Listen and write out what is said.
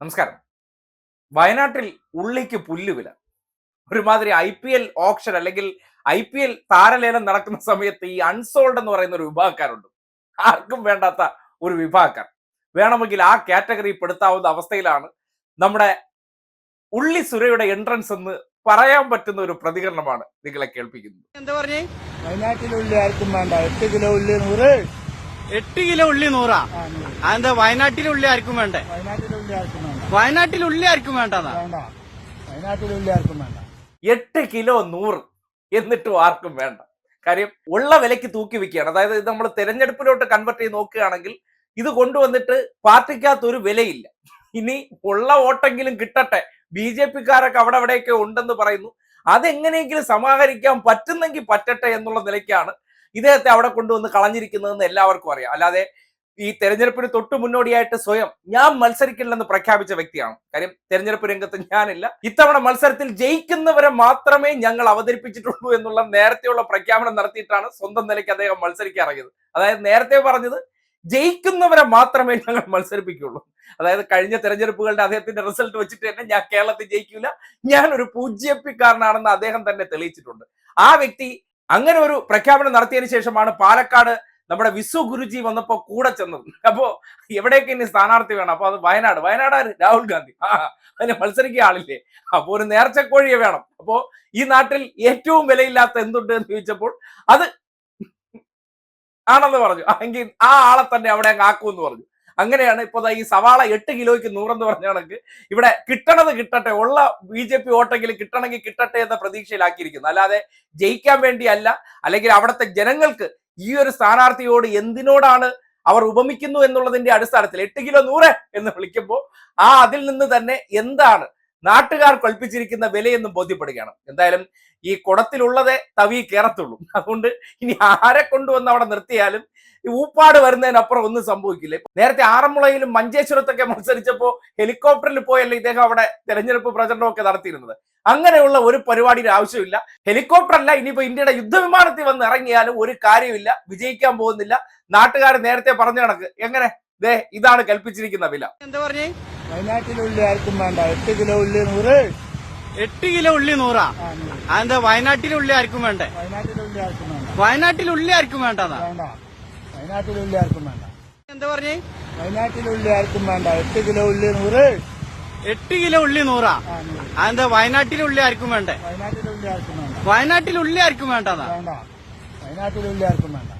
നമസ്കാരം. വയനാട്ടിൽ ഉള്ളിക്ക് പുല്ലുവില. ഒരുമാതിരി ഐ പി എൽ ഓപ്ഷൻ അല്ലെങ്കിൽ ഐ പി എൽ താരലേലം നടക്കുന്ന സമയത്ത് ഈ അൺസോൾഡ് എന്ന് പറയുന്ന ഒരു വിഭാഗക്കാരുണ്ട്. ആർക്കും വേണ്ടാത്ത ഒരു വിഭാഗക്കാർ. വേണമെങ്കിൽ ആ കാറ്റഗറി പെടുത്താവുന്ന അവസ്ഥയിലാണ് നമ്മുടെ ഉള്ളി സുരയുടെ എൻട്രൻസ് എന്ന് പറയാൻ പറ്റുന്ന ഒരു പ്രതികരണമാണ് നിങ്ങളെ കേൾപ്പിക്കുന്നത്. എന്താ പറഞ്ഞേ? വയനാട്ടിലുള്ളി ആർക്കും വേണ്ട. എട്ട് കിലോ ഉള്ളി നൂറ്. എട്ട് കിലോ ഉള്ളി നൂറാ. അതെന്താ വയനാട്ടിലെ ഉള്ളി ആർക്കും വേണ്ടേ? വയനാട്ടിലെ ഉള്ളി ആർക്കും വേണ്ട. വയനാട്ടിൽ ഉള്ളി ആർക്കും വേണ്ടതാ? വേണ്ട. വയനാട്ടിലെ ഉള്ളി ആർക്കും വേണ്ട. എട്ട് കിലോ നൂറ് എന്നിട്ടും ആർക്കും വേണ്ട. കാര്യം ഉള്ള വിലയ്ക്ക് തൂക്കി വെക്കുകയാണ് അതായത് ഇത് നമ്മൾ തെരഞ്ഞെടുപ്പിലോട്ട് കൺവെർട്ട് ചെയ്ത് നോക്കുകയാണെങ്കിൽ ഇത് കൊണ്ടുവന്നിട്ട് പാർട്ടിക്കകത്ത് ഒരു വിലയില്ല. ഇനി ഉള്ള വോട്ടെങ്കിലും കിട്ടട്ടെ. ബി ജെ പിക്കാരൊക്കെ അവിടെ അവിടെയൊക്കെ ഉണ്ടെന്ന് പറയുന്നു. അതെങ്ങനെയെങ്കിലും സമാഹരിക്കാൻ പറ്റുന്നെങ്കിൽ പറ്റട്ടെ എന്നുള്ള നിലയ്ക്കാണ് ഇദ്ദേഹത്തെ അവിടെ കൊണ്ടുവന്ന് കളഞ്ഞിരിക്കുന്നതെന്ന് എല്ലാവർക്കും അറിയാം. അല്ലാതെ ഈ തെരഞ്ഞെടുപ്പിന് തൊട്ട് മുന്നോടിയായിട്ട് സ്വയം ഞാൻ മത്സരിക്കില്ലെന്ന് പ്രഖ്യാപിച്ച വ്യക്തിയാണ്. കാര്യം തെരഞ്ഞെടുപ്പ് രംഗത്ത് ഞാനില്ല. ഇത്തവണ മത്സരത്തിൽ ജയിക്കുന്നവരെ മാത്രമേ ഞങ്ങൾ അവതരിപ്പിച്ചിട്ടുള്ളൂ എന്നുള്ള നേരത്തെയുള്ള പ്രഖ്യാപനം നടത്തിയിട്ടാണ് സ്വന്തം നിലയ്ക്ക് അദ്ദേഹം മത്സരിക്കാറിയത് അതായത് നേരത്തെ പറഞ്ഞത് ജയിക്കുന്നവരെ മാത്രമേ ഞങ്ങൾ മത്സരിപ്പിക്കുള്ളൂ. അതായത് കഴിഞ്ഞ തെരഞ്ഞെടുപ്പുകളുടെ അദ്ദേഹത്തിന്റെ റിസൾട്ട് വെച്ചിട്ട് തന്നെ ഞാൻ കേരളത്തിൽ ജയിക്കില്ല ഞാൻ ഒരു പൂജ്യപ്പിക്കാരനാണെന്ന് അദ്ദേഹം തന്നെ തെളിയിച്ചിട്ടുണ്ട്. ആ വ്യക്തി അങ്ങനെ ഒരു പ്രഖ്യാപനം നടത്തിയതിനു ശേഷമാണ് പാലക്കാട് നമ്മുടെ വിസു ഗുരുജി വന്നപ്പോ കൂടെ ചെന്നത്. അപ്പോ എവിടേക്ക് ഇനി സ്ഥാനാർത്ഥി വേണം? അപ്പൊ അത് വയനാട്. വയനാട്? രാഹുൽ ഗാന്ധി. ആ അതിന് മത്സരിക്കുക ആളില്ലേ? അപ്പൊ ഒരു നേർച്ചക്കോഴിയെ വേണം. അപ്പോ ഈ നാട്ടിൽ ഏറ്റവും വിലയില്ലാത്ത എന്തുണ്ട് എന്ന് ചോദിച്ചപ്പോൾ അത് ആണെന്ന് പറഞ്ഞു. എങ്കിൽ ആ ആളെ തന്നെ അവിടെ അങ്ങ് ആക്കുമെന്ന് പറഞ്ഞു. അങ്ങനെയാണ് ഇപ്പൊ ഈ സവാള എട്ട് കിലോയ്ക്ക് നൂറെന്ന് പറഞ്ഞ കണക്ക്. ഇവിടെ കിട്ടണത് കിട്ടട്ടെ ഉള്ള ബി ജെ പി വോട്ടെങ്കിലും കിട്ടണമെങ്കിൽ കിട്ടട്ടെ എന്ന പ്രതീക്ഷയിലാക്കിയിരിക്കുന്നു. അല്ലാതെ ജയിക്കാൻ വേണ്ടിയല്ല അല്ലെങ്കിൽ അവിടുത്തെ ജനങ്ങൾക്ക് ഈ ഒരു സ്ഥാനാർത്ഥിയോട് എന്തിനോടാണ് അവർ ഉപമിക്കുന്നു എന്നുള്ളതിന്റെ അടിസ്ഥാനത്തിൽ എട്ട് കിലോ നൂറ് എന്ന് വിളിക്കുമ്പോൾ ആ അതിൽ നിന്ന് തന്നെ എന്താണ് നാട്ടുകാർ കൽപ്പിച്ചിരിക്കുന്ന വിലയെന്നും ബോധ്യപ്പെടുകയാണ്. എന്തായാലും ഈ കുടത്തിലുള്ളതേ തവി കയറത്തുള്ളൂ അതുകൊണ്ട് ഇനി ആരെ കൊണ്ടുവന്ന് അവിടെ നിർത്തിയാലും ഈ ഊപ്പാട് വരുന്നതിനപ്പുറം ഒന്നും സംഭവിക്കില്ല. നേരത്തെ ആറന്മുളയിലും മഞ്ചേശ്വരത്തൊക്കെ മത്സരിച്ചപ്പോൾ ഹെലികോപ്റ്ററിൽ പോയല്ലേ ഇദ്ദേഹം അവിടെ തെരഞ്ഞെടുപ്പ് പ്രചരണമൊക്കെ നടത്തിയിരുന്നത്. അങ്ങനെയുള്ള ഒരു പരിപാടിയുടെ ആവശ്യമില്ല. ഹെലികോപ്റ്റർ അല്ല ഇനിയിപ്പോ ഇന്ത്യയുടെ യുദ്ധവിമാനത്തിൽ വന്ന് ഇറങ്ങിയാലും ഒരു കാര്യമില്ല. വിജയിക്കാൻ പോകുന്നില്ല. നാട്ടുകാർ നേരത്തെ പറഞ്ഞ കണക്ക്. എങ്ങനെ? ദേ ഇതാണ് കൽപ്പിച്ചിരിക്കുന്ന വില. എന്താ പറഞ്ഞേ? വയനാട്ടിലെ ഉള്ളി ആർക്കും വേണ്ട എട്ട് കിലോ ഉള്ളി നൂറ് എട്ട് കിലോ ഉള്ളി നൂറാ. അതെന്താ വയനാട്ടിലെ ഉള്ളി ആർക്കും വേണ്ടേ വയനാട്ടിലെ ഉള്ളി ആർക്കും വേണ്ട വയനാട്ടിലെ ഉള്ളി ആർക്കും വേണ്ടതാ വേണ്ട വയനാട്ടിലെ ഉള്ളി ആർക്കും വേണ്ട എന്താ പറഞ്ഞേ വയനാട്ടിലെ ഉള്ളി ആർക്കും വേണ്ട എട്ട് കിലോ ഉള്ളി നൂറ് എട്ട് കിലോ ഉള്ളി നൂറാ. അതെന്താ വയനാട്ടിലെ ഉള്ളി ആർക്കും വേണ്ടേ വയനാട്ടിലെ ഉള്ളി ആർക്കും വേണ്ട വയനാട്ടിൽ ഉള്ളി ആർക്കും വേണ്ടതാ വേണ്ട വയനാട്ടിലെ ഉള്ളി ആർക്കും വേണ്ട